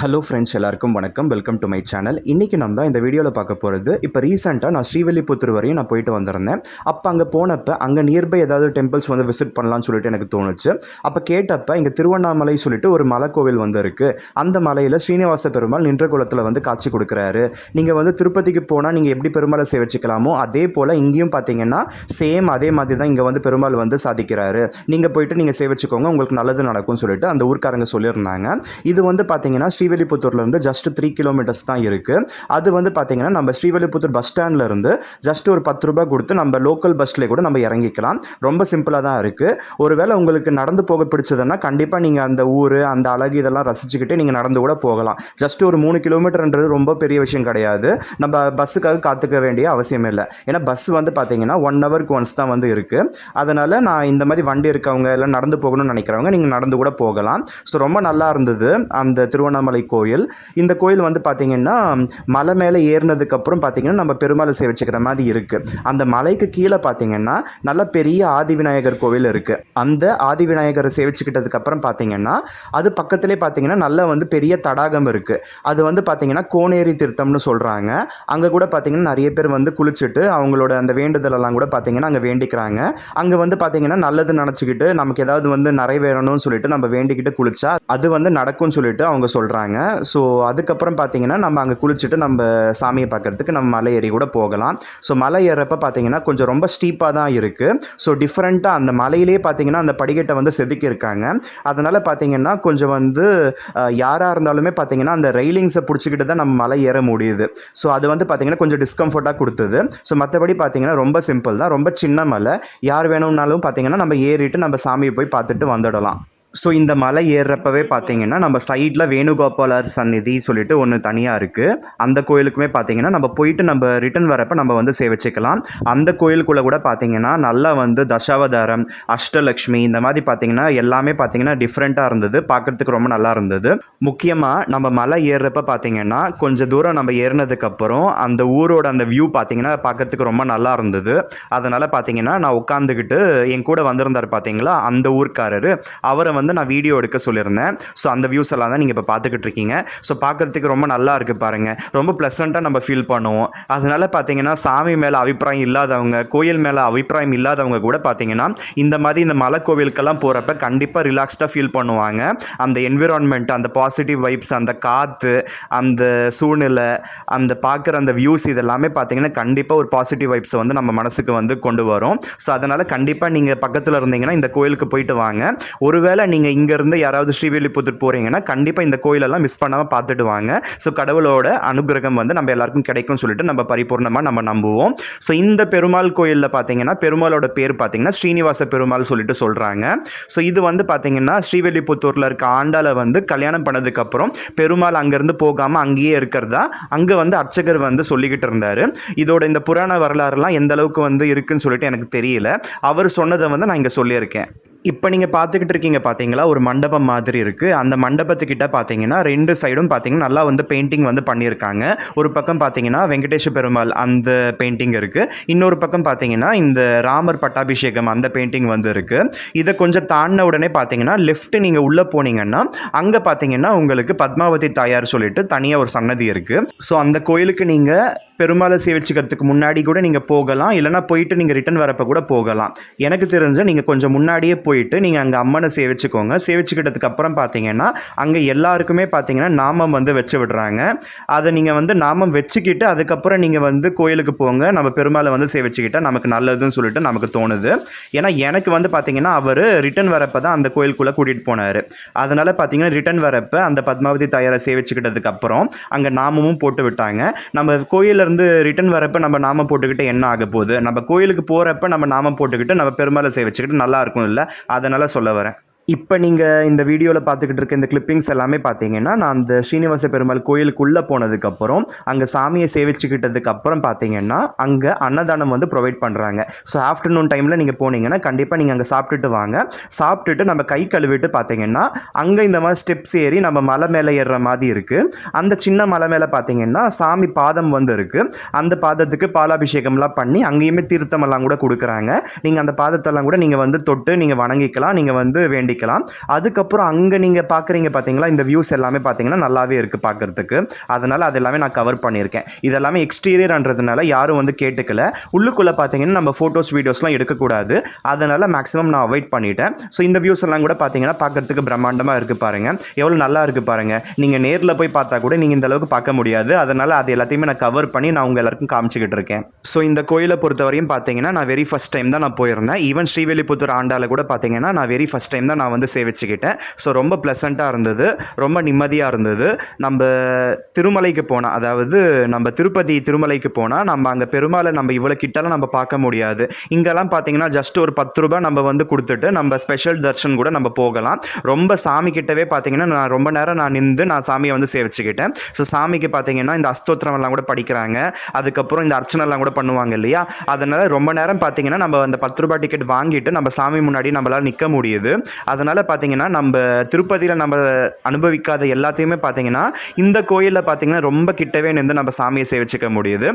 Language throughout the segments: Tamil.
ஹலோ ஃப்ரெண்ட்ஸ் எல்லாருக்கும் வணக்கம். வெல்கம் டு மை சேனல் இன்றைக்கி நம்ம இந்த வீடியோவில் பார்க்க போகிறது இப்போ ரீசெண்டாக நான் ஸ்ரீவில்லிபுத்தூர் வரையும் நான் போயிட்டு வந்திருந்தேன். அப்போ அங்கே போனப்போ அங்கே நியர்பை ஏதாவது டெம்பிள்ஸ் வந்து விசிட் பண்ணலாம்னு சொல்லிட்டு எனக்கு தோணுச்சு. அப்போ கேட்டப்போ இங்கே திருவண்ணாமலை சொல்லிட்டு ஒரு மலை கோவில் வந்து இருக்குது அந்த மலையில் ஸ்ரீனிவாச பெருமாள் நின்ற குளத்தில் வந்து காட்சி கொடுக்குறாரு. நீங்கள் வந்து திருப்பதிக்கு போனால் நீங்கள் எப்படி பெருமாளை சேவிச்சிக்கலாமோ அதே போல் இங்கேயும் பார்த்தீங்கன்னா சேம் அதே மாதிரி தான் இங்கே வந்து பெருமாள் வந்து சாதிக்கிறாரு. நீங்கள் போயிட்டு நீங்கள் சேவிச்சுக்கோங்க உங்களுக்கு நல்லது நடக்கும்னு சொல்லிட்டு அந்த ஊர்க்காரங்க சொல்லியிருந்தாங்க. இது வந்து பார்த்தீங்கன்னா ஸ்ரீவில்லிபுத்தூர்லேருந்து ஜஸ்ட் த்ரீ கிலோமீட்டர்ஸ் தான் இருக்குது அது வந்து பார்த்தீங்கன்னா நம்ம ஸ்ரீவில்லிபுத்தூர் பஸ் ஸ்டாண்ட்லேருந்து ஜஸ்ட் ஒரு பத்து ரூபாய் கொடுத்து நம்ம லோக்கல் பஸ்லேயே கூட நம்ம இறங்கிக்கலாம். ரொம்ப சிம்பிளாக தான் இருக்குது ஒருவேளை உங்களுக்கு நடந்து போக பிடிச்சதுன்னா கண்டிப்பாக நீங்கள் அந்த ஊர் அந்த அழகு இதெல்லாம் ரசிச்சுக்கிட்டு நீங்கள் நடந்து கூட போகலாம். ஜஸ்ட் ஒரு மூணு கிலோமீட்டர்ன்றது ரொம்ப பெரிய விஷயம் கிடையாது. நம்ம பஸ்ஸுக்காக காத்துக்க வேண்டிய அவசியம் இல்லை. ஏன்னா பஸ் வந்து பார்த்தீங்கன்னா ஒன் ஹவருக்கு ஒன்ஸ் தான் வந்து இருக்குது அதனால் நான் இந்த மாதிரி வண்டி இருக்கவங்க எல்லாம் நடந்து போகணும்னு நினைக்கிறவங்க நீங்கள் நடந்து கூட போகலாம். ஸோ ரொம்ப நல்லா இருந்தது. அந்த திருவண்ணாமலை கோயில். இந்த கோயில் வந்து பார்த்திங்கன்னா மலை மேலே ஏறினதுக்கப்புறம் பார்த்திங்கன்னா நம்ம பெருமாளை சேவிச்சுக்கிற மாதிரி இருக்குது அந்த மலைக்கு கீழே பார்த்திங்கன்னா நல்ல பெரிய ஆதிவிநாயகர் கோவில் இருக்குது அந்த ஆதிவிநாயகரை சேவிச்சுக்கிட்டதுக்கப்புறம் பார்த்திங்கன்னா அது பக்கத்திலே பார்த்தீங்கன்னா நல்ல வந்து பெரிய தடாகம் இருக்குது அது வந்து பார்த்திங்கன்னா கோனேரி திருத்தம்னு சொல்கிறாங்க அங்கே கூட பார்த்திங்கன்னா நிறைய பேர் வந்து குளிச்சுட்டு அவங்களோட அந்த வேண்டுதலெல்லாம் கூட பார்த்திங்கன்னா அங்கே வேண்டிக்கிறாங்க. அங்கே வந்து பார்த்திங்கன்னா நல்லது நினச்சிக்கிட்டு நமக்கு ஏதாவது வந்து நிறைவேறணும்னு சொல்லிட்டு நம்ம வேண்டிக்கிட்டு குளிச்சா அது வந்து நடக்கும்னு சொல்லிட்டு அவங்க சொல்கிறாங்க ஸோ அதுக்கப்புறம் பார்த்தீங்கன்னா நம்ம அங்கே குளிச்சுட்டு நம்ம சாமியை பார்க்கறதுக்கு நம்ம மலை ஏறி கூட போகலாம். ஸோ மலை ஏறப்ப பார்த்தீங்கன்னா கொஞ்சம் ரொம்ப ஸ்டீப்பாக தான் இருக்குது ஸோ டிஃப்ரெண்ட்டாக அந்த மலையிலேயே பார்த்தீங்கன்னா அந்த படிக்கட்டை வந்து செதுக்கியிருக்காங்க. அதனால் பார்த்தீங்கன்னா கொஞ்சம் வந்து யாராக இருந்தாலுமே பார்த்தீங்கன்னா அந்த ரெயிலிங்ஸை பிடிச்சிக்கிட்டு தான் நம்ம மலை ஏற முடியுது. ஸோ அது வந்து பார்த்தீங்கன்னா கொஞ்சம் டிஸ்கம்ஃபர்ட்டாக கொடுத்தது. ஸோ மற்றபடி பார்த்தீங்கன்னா ரொம்ப சிம்பிள் தான். ரொம்ப சின்ன மலை. யார் வேணும்னாலும் பார்த்தீங்கன்னா நம்ம ஏறிட்டு நம்ம சாமியை போய் பார்த்துட்டு வந்துடலாம். ஸோ இந்த மலை ஏறுறப்பவே பார்த்தீங்கன்னா நம்ம சைடில் வேணுகோபாலர் சந்நிதி சொல்லிட்டு ஒன்று தனியாக இருக்குது அந்த கோயிலுக்குமே பார்த்தீங்கன்னா நம்ம போயிட்டு நம்ம ரிட்டர்ன் வரப்போ நம்ம வந்து சேவிச்சுக்கலாம். அந்த கோயிலுக்குள்ளே கூட பார்த்தீங்கன்னா நல்லா வந்து தசாவதாரம் அஷ்டலக்ஷ்மி இந்த மாதிரி பார்த்தீங்கன்னா எல்லாமே பார்த்தீங்கன்னா டிஃப்ரெண்ட்டாக இருந்தது. பார்க்குறதுக்கு ரொம்ப நல்லா இருந்தது. முக்கியமாக நம்ம மலை ஏறுறப்ப பார்த்தீங்கன்னா கொஞ்சம் தூரம் நம்ம ஏறினதுக்கப்புறம் அந்த ஊரோட அந்த வியூ பார்த்தீங்கன்னா பார்க்குறதுக்கு ரொம்ப நல்லா இருந்தது. அதனால் பார்த்தீங்கன்னா நான் உட்காந்துக்கிட்டு என் கூட வந்திருந்தார் பார்த்தீங்களா? அந்த ஊர்க்காரரு. அவரை வந்து நான் வீடியோ எடுக்க சொல்லியிருந்தேன். ஸோ அந்த வியூஸ் எல்லாம் தான் நீங்கள் இப்போ பார்த்துக்கிட்டு இருக்கீங்க. ஸோ பார்க்குறதுக்கு ரொம்ப நல்லா இருக்குது பாருங்கள் ரொம்ப ப்ளசண்ட்டாக நம்ம ஃபீல் பண்ணுவோம். அதனால் பார்த்தீங்கன்னா சாமி மேலே அபிப்பிராயம் இல்லாதவங்க கோயில் மேலே அபிப்பிராயம் இல்லாதவங்க கூட பார்த்தீங்கன்னா இந்த மாதிரி இந்த மலை கோவிலுக்கெல்லாம் போகிறப்ப கண்டிப்பாக ரிலாக்ஸ்டாக ஃபீல் பண்ணுவாங்க. அந்த என்விரான்மெண்ட் அந்த பாசிட்டிவ் வைப்ஸ் அந்த காற்று அந்த சூழ்நிலை அந்த பார்க்குற அந்த வியூஸ் இதெல்லாமே பார்த்தீங்கன்னா கண்டிப்பாக ஒரு பாசிட்டிவ் வைப்ஸை வந்து நம்ம மனசுக்கு வந்து கொண்டு வரும். ஸோ அதனால் கண்டிப்பாக நீங்கள் பக்கத்தில் இருந்தீங்கன்னா இந்த கோயிலுக்கு போயிட்டு வாங்க. ஒருவேளை நீங்கள் இங்கேருந்து யாராவது ஸ்ரீவில்லிபுத்தூர் போகிறீங்கன்னா கண்டிப்பாக இந்த கோயிலெல்லாம் மிஸ் பண்ணாமல் பார்த்துட்டு வாங்க ஸோ கடவுளோட அனுகிரகம் வந்து நம்ம எல்லாருக்கும் கிடைக்கும்னு சொல்லிட்டு நம்ம பரிபூர்ணமாக நம்ம நம்புவோம். ஸோ இந்த பெருமாள் கோயிலில் பார்த்தீங்கன்னா பெருமாளோட பேர் பார்த்தீங்கன்னா ஸ்ரீனிவாச பெருமாள் சொல்லிட்டு சொல்கிறாங்க ஸோ இது வந்து பார்த்தீங்கன்னா ஸ்ரீவில்லிபுத்தூரில் இருக்க ஆண்டாளை வந்து கல்யாணம் பண்ணதுக்கப்புறம் பெருமாள் அங்கேருந்து போகாமல் அங்கேயே இருக்கிறதா அங்கே வந்து அர்ச்சகர் வந்து சொல்லிக்கிட்டு இருந்தார். இதோட இந்த புராண வரலாறுலாம் எந்த அளவுக்கு வந்து இருக்குன்னு சொல்லிட்டு எனக்கு தெரியல. அவர் சொன்னதை வந்து நான் இங்கே சொல்லியிருக்கேன். இப்போ நீங்கள் பார்த்துக்கிட்டு இருக்கீங்க பார்த்தீங்களா ஒரு மண்டபம் மாதிரி இருக்குது அந்த மண்டபத்துக்கிட்ட பார்த்தீங்கன்னா ரெண்டு சைடும் பார்த்தீங்கன்னா நல்லா வந்து பெயிண்டிங் வந்து பண்ணியிருக்காங்க. ஒரு பக்கம் பார்த்தீங்கன்னா வெங்கடேஷ பெருமாள் அந்த பெயிண்டிங் இருக்குது இன்னொரு பக்கம் பார்த்தீங்கன்னா இந்த ராமர் பட்டாபிஷேகம் அந்த பெயிண்டிங் வந்து இருக்குது இதை கொஞ்சம் தாண்டின உடனே பார்த்தீங்கன்னா லெஃப்ட் நீங்கள் உள்ளே போனீங்கன்னா அங்கே பார்த்தீங்கன்னா உங்களுக்கு பத்மாவதி தாயார் சொல்லிட்டு தனியாக ஒரு சன்னதி இருக்குது ஸோ அந்த கோயிலுக்கு நீங்கள் பெருமாளை சேவிச்சுக்கிறதுக்கு முன்னாடி கூட நீங்கள் போகலாம். இல்லைனா போயிட்டு நீங்கள் ரிட்டர்ன் வரப்போ கூட போகலாம். எனக்கு தெரிஞ்ச நீங்கள் கொஞ்சம் முன்னாடியே போயிட்டு நீங்கள் அங்கே அம்மனை சேவிச்சுக்கோங்க. சேவிச்சுக்கிட்டதுக்கு அப்புறம் பார்த்தீங்கன்னா அங்கே எல்லாருக்குமே பார்த்தீங்கன்னா நாமம் வந்து வச்சு விடுறாங்க. அதை நீங்கள் வந்து நாமம் வச்சுக்கிட்டு அதுக்கப்புறம் நீங்கள் வந்து கோயிலுக்கு போங்க. நம்ம பெருமாளை வந்து சேவிச்சுக்கிட்டால் நமக்கு நல்லதுன்னு சொல்லிட்டு நமக்கு தோணுது. ஏன்னா எனக்கு வந்து பார்த்தீங்கன்னா அவர் ரிட்டன் வரப்போ தான் அந்த கோயிலுக்குள்ளே கூட்டிகிட்டு போனார். அதனால் பார்த்தீங்கன்னா ரிட்டர்ன் வரப்போ அந்த பத்மாவதி தாயாரை சேவிச்சுக்கிட்டதுக்கு அப்புறம் அங்கே நாமமும் போட்டு விட்டாங்க. நம்ம கோயிலில் இருந்து ரிட்டர்ன் வரப்ப நம்ம நாம போட்டுக்கிட்டு என்ன ஆக போகுது? நம்ம கோயிலுக்கு போகிறப்ப நம்ம நாம போட்டுக்கிட்டு நம்ம பெருமாளை சேவிச்சுக்கிட்டு நல்லா இருக்கும் இல்லை அதனால் சொல்ல வரேன். இப்போ நீங்கள் இந்த வீடியோவில் பார்த்துக்கிட்டு இருக்க இந்த கிளிப்பிங்ஸ் எல்லாமே பார்த்தீங்கன்னா நான் அந்த ஸ்ரீனிவாச பெருமாள் கோயிலுக்குள்ளே போனதுக்கப்புறம் அங்கே சாமியை சேவிச்சுக்கிட்டதுக்கப்புறம் பார்த்தீங்கன்னா அங்கே அன்னதானம் வந்து ப்ரொவைட் பண்ணுறாங்க ஸோ ஆஃப்டர்நூன் டைமில் நீங்கள் போனீங்கன்னா கண்டிப்பாக நீங்கள் அங்கே சாப்பிட்டுட்டு வாங்க. சாப்பிட்டுட்டு நம்ம கை கழுவிட்டு பார்த்தீங்கன்னா அங்கே இந்த மாதிரி ஸ்டெப்ஸ் ஏறி நம்ம மலை மேலே ஏறுற மாதிரி இருக்குது அந்த சின்ன மலை மேலே பார்த்தீங்கன்னா சாமி பாதம் வந்து இருக்குது அந்த பாதத்துக்கு பாலாபிஷேகம்லாம் பண்ணி அங்கேயுமே தீர்த்தமெல்லாம் கூட கொடுக்குறாங்க. நீங்கள் அந்த பாதத்தெல்லாம் கூட நீங்கள் வந்து தொட்டு நீங்கள் வணங்கிக்கலாம். நீங்கள் வந்து வேண்டிக்கலாம். அனுபவிக்கலாம் அதுக்கப்புறம் அங்கே நீங்கள் பார்க்குறீங்க பார்த்தீங்களா இந்த வியூஸ் எல்லாமே பார்த்தீங்கன்னா நல்லாவே இருக்குது பார்க்குறதுக்கு அதனால் அது எல்லாமே நான் கவர் பண்ணியிருக்கேன். இதெல்லாமே எக்ஸ்டீரியர்ன்றதுனால யாரும் வந்து கேட்டுக்கல. உள்ளுக்குள்ளே பார்த்தீங்கன்னா நம்ம ஃபோட்டோஸ் வீடியோஸ்லாம் எடுக்கக்கூடாது. அதனால் மேக்ஸிமம் நான் அவாய்ட் பண்ணிட்டேன். ஸோ இந்த வியூஸ் எல்லாம் கூட பார்த்தீங்கன்னா பார்க்குறதுக்கு பிரம்மாண்டமாக இருக்குது பாருங்கள் எவ்வளோ நல்லா இருக்குது பாருங்கள் நீங்கள் நேரில் போய் பார்த்தா கூட நீங்கள் இந்த அளவுக்கு பார்க்க முடியாது. அதனால் அது எல்லாத்தையுமே நான் கவர் பண்ணி நான் உங்கள் எல்லாருக்கும் காமிச்சிக்கிட்டு இருக்கேன். ஸோ இந்த கோயிலை பொறுத்தவரையும் பார்த்தீங்கன்னா நான் வெரி ஃபஸ்ட் டைம் தான் நான் போயிருந்தேன். ஈவன் ஸ்ரீவில்லிபுத்தூர் ஆண்டாவில் கூட பார்த்தீங்கன்னா நான் வெரி ஃபஸ்ட் டைம் தான் நான் வந்து சேவிச்சுக்கிட்டேன். ஸோ ரொம்ப ப்ளசண்ட்டாக இருந்தது. ரொம்ப நிம்மதியாக இருந்தது. நம்ம திருமலைக்கு போனால் அதாவது நம்ம திருப்பதி திருமலைக்கு போனால் நம்ம அங்கே பெருமாளை நம்ம இவ்வளோ கிட்டலாம் நம்ம பார்க்க முடியாது. இங்கெல்லாம் பார்த்தீங்கன்னா ஜஸ்ட் ஒரு பத்து ரூபாய் நம்ம வந்து கொடுத்துட்டு நம்ம ஸ்பெஷல் தர்ஷன் கூட நம்ம போகலாம். ரொம்ப சாமி கிட்டவே பார்த்தீங்கன்னா நான் ரொம்ப நேரம் நான் நின்று நான் சாமியை வந்து சேவிச்சுக்கிட்டேன். ஸோ சாமிக்கு பார்த்தீங்கன்னா இந்த அஸ்தோத்திரம் எல்லாம் கூட படிக்கிறாங்க. அதுக்கப்புறம் இந்த அர்ச்சனைலாம் கூட பண்ணுவாங்க இல்லையா? அதனால் ரொம்ப நேரம் பார்த்தீங்கன்னா நம்ம அந்த பத்து ரூபாய் டிக்கெட் வாங்கிட்டு நம்ம சாமி முன்னாடி நம்மளால் நிற்க முடியுது. அதனால் பார்த்தீங்கன்னா நம்ம திருப்பதியில் நம்ம அனுபவிக்காத எல்லாத்தையுமே பார்த்தீங்கன்னா இந்த கோயிலில் பார்த்தீங்கன்னா ரொம்ப கிட்டவே நின்று நம்ம சாமியை சேவிச்சுக்க முடியுது.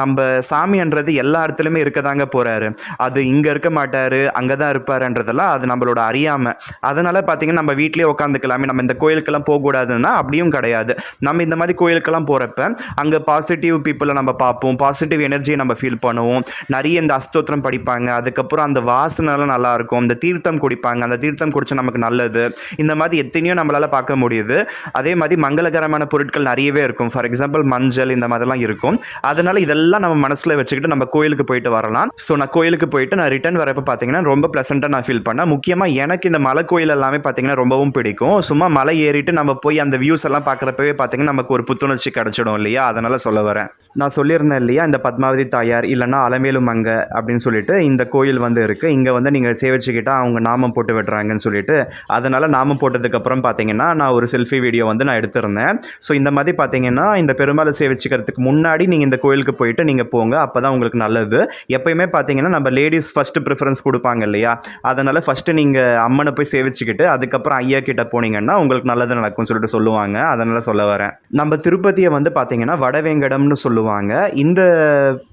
நம்ம சாமின்றது எல்லா இடத்துலையுமே இருக்க தாங்க போகிறாரு அது இங்கே இருக்க மாட்டார் அங்கே தான் இருப்பாருன்றதெல்லாம் அது நம்மளோட அறியாமல் அதனால் பார்த்தீங்கன்னா நம்ம வீட்லேயே உட்காந்துக்கலாமே நம்ம இந்த கோயிலுக்கெல்லாம் போகக்கூடாதுன்னா அப்படியும் கிடையாது. நம்ம இந்த மாதிரி கோயிலுக்கெல்லாம் போகிறப்ப அங்கே பாசிட்டிவ் பீப்புளை நம்ம பார்ப்போம். பாசிட்டிவ் எனர்ஜியை நம்ம ஃபீல் பண்ணுவோம். நிறைய இந்த அஸ்தோத்திரம் படிப்பாங்க. அதுக்கப்புறம் அந்த வாசனைலாம் நல்லாயிருக்கும் அந்த இந்த தீர்த்தம் குடிப்பாங்க. அந்த தீர்த்தம் குடிச்சா நமக்கு நல்லது. இந்த மாதிரி எத்தனையோ நம்மளால் பார்க்க முடியுது. அதே மாதிரி மங்களகரமான பொருட்கள் நிறையவே இருக்கும். ஃபார் எக்ஸாம்பிள் மஞ்சள் இந்த மாதிரிலாம் இருக்கும். அதனால இதெல்லாம் நம்ம மனசில் வச்சுக்கிட்டு நம்ம கோயிலுக்கு போயிட்டு வரலாம். ஸோ நான் கோயிலுக்கு போயிட்டு நான் ரிட்டர்ன் வரப்போ பார்த்தீங்கன்னா ரொம்ப ப்ளசண்ட்டாக நான் ஃபீல் பண்ணேன். முக்கியமாக எனக்கு இந்த மலை கோயில் எல்லாமே பார்த்தீங்கன்னா ரொம்பவும் பிடிக்கும். சும்மா மலை ஏறிட்டு நம்ம போய் அந்த வியூஸ் எல்லாம் பார்க்குறப்பவே பார்த்தீங்கன்னா நமக்கு ஒரு புத்துணர்ச்சி கிடச்சிடும் இல்லையா? அதனால சொல்ல வரேன். நான் சொல்லியிருந்தேன் இல்லையா? இந்த பத்மாவதி தாயார் இல்லைனா அலமேலு மங்க அப்படின்னு சொல்லிட்டு இந்த கோயில் வந்து இருக்குது இங்கே வந்து நீங்கள் சேவிச்சுக்கிட்டால் அவங்க நாமம் போட்டு விடுறாங்கன்னு சொல்லிட்டு அதனால் நாமம் போட்டதுக்கப்புறம் பார்த்தீங்கன்னா நான் ஒரு செல்ஃபி வீடியோ வந்து நான் எடுத்திருந்தேன். ஸோ இந்த மாதிரி பார்த்தீங்கன்னா இந்த பெருமாளை சேவிச்சுக்கிறதுக்கு முன்னாடி நீங்கள் இந்த கோயிலுக்கு போயிட்டு நீங்கள் போங்க அப்போ தான் உங்களுக்கு நல்லது. எப்பயுமே பார்த்தீங்கன்னா நம்ம லேடிஸ் ஃபஸ்ட்டு ப்ரிஃபரன்ஸ் கொடுப்பாங்க இல்லையா? அதனால் ஃபஸ்ட்டு நீங்கள் அம்மனை போய் சேவிச்சுக்கிட்டு அதுக்கப்புறம் ஐயா கிட்ட போனீங்கன்னா உங்களுக்கு நல்லது நடக்கும்னு சொல்லிட்டு சொல்லுவாங்க. அதனால் சொல்ல வரேன். நம்ம திருப்பதியை வந்து பார்த்தீங்கன்னா வடவேங்கடம்னு சொல்லுவாங்க. இந்த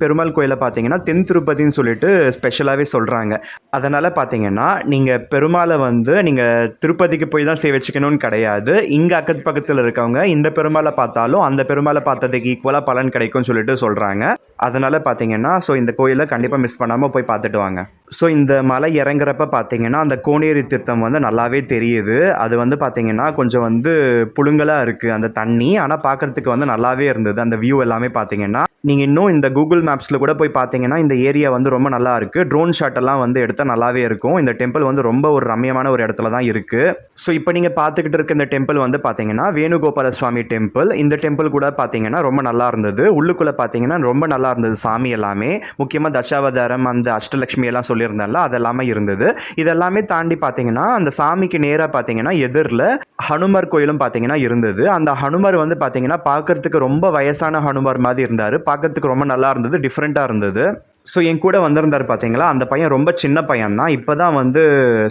பெருமாள் கோயிலை பார்த்தீங்கன்னா தென் திருப்பதின்னு சொல்லிட்டு ஸ்பெஷலாகவே சொல்கிறாங்க அதனால் பார்த்தீங்கன்னா நீங்கள் பெருமாளை வந்து நீங்கள் திருப்பதிக்கு போய் தான் சேவிச்சுக்கணும்னு கிடையாது. இங்கே அக்கத்து பக்கத்தில் இருக்கவங்க இந்த பெருமாளை பார்த்தாலும் அந்த பெருமாளை பார்த்ததுக்கு ஈக்குவலாக பலன் கிடைக்கும்னு சொல்லிட்டு சொல்கிறாங்க அதனால் பார்த்தீங்கன்னா ஸோ இந்த கோயிலை கண்டிப்பாக மிஸ் பண்ணாமல் போய் பார்த்துட்டு வாங்க. ஸோ இந்த மலை இறங்குறப்ப பார்த்தீங்கன்னா அந்த கோனேரி தீர்த்தம் வந்து நல்லாவே தெரியுது. அது வந்து பார்த்தீங்கன்னா கொஞ்சம் வந்து புழுங்கலாக இருக்குது அந்த தண்ணி. ஆனால் பார்க்குறதுக்கு வந்து நல்லாவே இருந்தது. அந்த வியூ எல்லாமே பார்த்தீங்கன்னா நீங்கள் இன்னும் இந்த கூகுள் மேப்ஸில் கூட போய் பார்த்தீங்கன்னா இந்த ஏரியா வந்து ரொம்ப நல்லா இருக்குது ட்ரோன் ஷாட் எல்லாம் வந்து எடுத்தால் நல்லாவே இருக்கும். இந்த டெம்பிள் வந்து ரொம்ப ஒரு ரம்யமான ஒரு இடத்துல தான் இருக்குது ஸோ இப்போ நீங்கள் பார்த்துக்கிட்டு இருக்க இந்த டெம்பிள் வந்து பார்த்தீங்கன்னா வேணுகோபால சுவாமி டெம்பிள் இந்த டெம்பிள் கூட பார்த்தீங்கன்னா ரொம்ப நல்லா இருந்தது. உள்ளுக்குள்ளே பார்த்தீங்கன்னா ரொம்ப நல்லா இருந்தது சாமி எல்லாமே. முக்கியமாக தசாவதாரம் அந்த அஷ்டலட்சுமி எல்லாம் சொல்லியிருந்தால அதெல்லாமே இருந்தது. இதெல்லாமே தாண்டி பார்த்தீங்கன்னா அந்த சாமிக்கு நேராக பார்த்தீங்கன்னா எதிரில் ஹனுமர் கோயிலும் பார்த்தீங்கன்னா இருந்தது. அந்த ஹனுமர் வந்து பார்த்தீங்கன்னா பார்க்கறதுக்கு ரொம்ப வயசான ஹனுமர் மாதிரி இருந்தார். பார்க்கறதுக்கு ரொம்ப நல்லா இருந்தது டிஃப்ரெண்ட்டாக இருந்தது. ஸோ என் கூட வந்திருந்தார் பார்த்தீங்களா அந்த பையன் ரொம்ப சின்ன பையன் தான் இப்போ தான் வந்து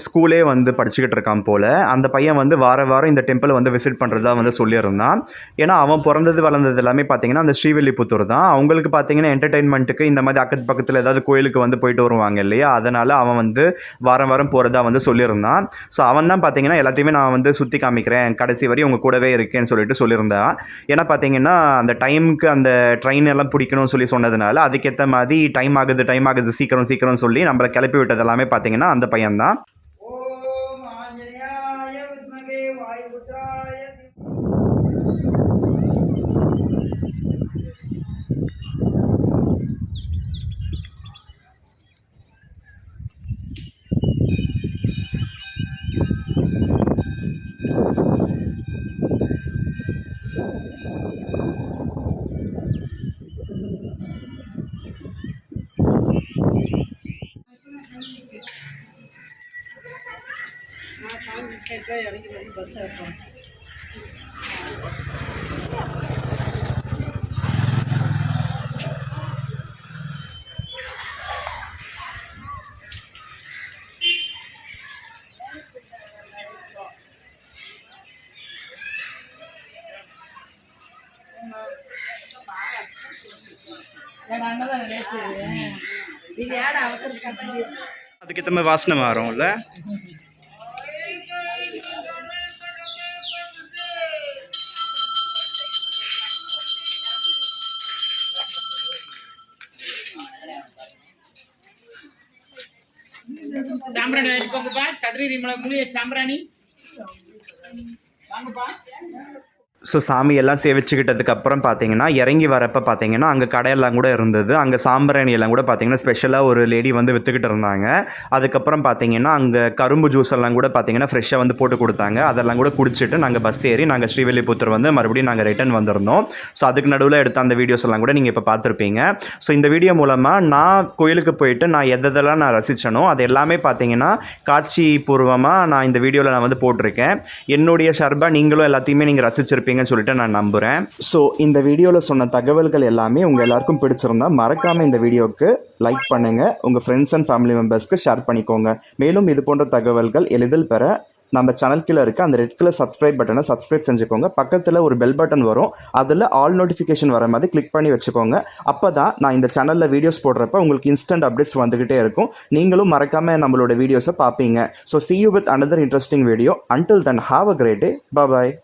ஸ்கூலே வந்து படிச்சுக்கிட்டு இருக்கான் போல். அந்த பையன் வந்து வார வாரம் இந்த டெம்பிள் வந்து விசிட் பண்ணுறதா வந்து சொல்லியிருந்தான். ஏன்னா அவன் பிறந்தது வளர்ந்தது எல்லாமே பார்த்தீங்கன்னா அந்த ஸ்ரீவில்லிபுத்தூர் தான். அவங்களுக்கு பார்த்தீங்கன்னா என்டர்டெயின்மெண்ட்டுக்கு இந்த மாதிரி அக்கத்து பக்கத்தில் ஏதாவது கோயிலுக்கு வந்து போயிட்டு வருவாங்க இல்லையா? அதனால் அவன் வந்து வாரம் வாரம் போகிறதா வந்து சொல்லியிருந்தான். ஸோ அவன் தான் பார்த்தீங்கன்னா எல்லாத்தையுமே நான் வந்து சுற்றி காமிக்கிறேன். கடைசி வரையும் உங்கள் கூடவே இருக்கேன்னு சொல்லிட்டு சொல்லியிருந்தான். ஏன்னா பார்த்தீங்கன்னா அந்த டைமுக்கு அந்த ட்ரெயின் எல்லாம் பிடிக்கணும்னு சொல்லி சொன்னதுனால அதுக்கேற்ற மாதிரி டைம் ஆகுது டைம் ஆகுது சீக்கிரம் சீக்கிரம் சொல்லி நம்மளை கிளப்பி விட்டது எல்லாமே பார்த்தீங்கன்னா அந்த பையன் அதுக்கேற்ற மாதிரி வாசனை மாறும்ல. சாம்பிராணி வாங்கிட்டு போங்கப்பா. சதுரீரி முளைய சாம்பிராணி. வாங்கப்பா. ஸோ சாமி எல்லாம் சேவிச்சுக்கிட்டதுக்கு அப்புறம் பார்த்தீங்கன்னா இறங்கி வரப்போ பார்த்தீங்கன்னா அங்கே கடையெல்லாம் கூட இருந்தது. அங்கே சாம்பிராணி எல்லாம் கூட பார்த்தீங்கன்னா ஸ்பெஷலாக ஒரு லேடி வந்து விற்றுக்கிட்டு இருந்தாங்க. அதுக்கப்புறம் பார்த்தீங்கன்னா அங்கே கரும்பு ஜூஸ் எல்லாம் கூட பார்த்தீங்கன்னா ஃப்ரெஷ்ஷாக வந்து போட்டு கொடுத்தாங்க. அதெல்லாம் கூட குடிச்சிட்டு நாங்கள் பஸ் ஏறி நாங்கள் ஸ்ரீவில்லிபுத்தூர் வந்து மறுபடியும் நாங்கள் ரிட்டர்ன் வந்திருந்தோம். ஸோ அதுக்கு நடுவில் எடுத்த அந்த வீடியோஸ் எல்லாம் கூட நீங்கள் இப்போ பார்த்துருப்பீங்க ஸோ இந்த வீடியோ மூலமாக நான் கோயிலுக்கு போயிட்டு நான் எதெல்லாம் நான் ரசித்தனோ அது எல்லாமே பார்த்தீங்கன்னா காட்சி பூர்வமாக நான் இந்த வீடியோவில் நான் வந்து போட்டிருக்கேன். என்னுடைய ஷர்பா நீங்களும் எல்லாத்தையுமே நீங்கள் இருப்பீங்கன்னு சொல்லிட்டு நான் நம்புகிறேன் ஸோ இந்த வீடியோவில் சொன்ன தகவல்கள் எல்லாமே உங்கள் எல்லாருக்கும் பிடிச்சிருந்தா மறக்காமல் இந்த வீடியோவுக்கு லைக் பண்ணுங்கள் உங்கள் ஃப்ரெண்ட்ஸ் அண்ட் ஃபேமிலி மெம்பர்ஸ்க்கு ஷேர் பண்ணிக்கோங்க. மேலும் இது போன்ற தகவல்கள் எளிதில் பெற நம்ம சேனல் கீழே இருக்க அந்த ரெட் கலர் சப்ஸ்கிரைப் பட்டனை சப்ஸ்கிரைப் செஞ்சுக்கோங்க. பக்கத்தில் ஒரு பெல் பட்டன் வரும். அதில் ஆல் நோட்டிஃபிகேஷன் வர மாதிரி கிளிக் பண்ணி வச்சுக்கோங்க. அப்போ தான் நான் இந்த சேனலில் வீடியோஸ் போடுறப்ப உங்களுக்கு இன்ஸ்டன்ட் அப்டேட்ஸ் வந்துக்கிட்டே இருக்கும். நீங்களும் மறக்காமல் நம்மளோட வீடியோஸை பார்ப்பீங்க. So see you with another interesting video until then have a great day bye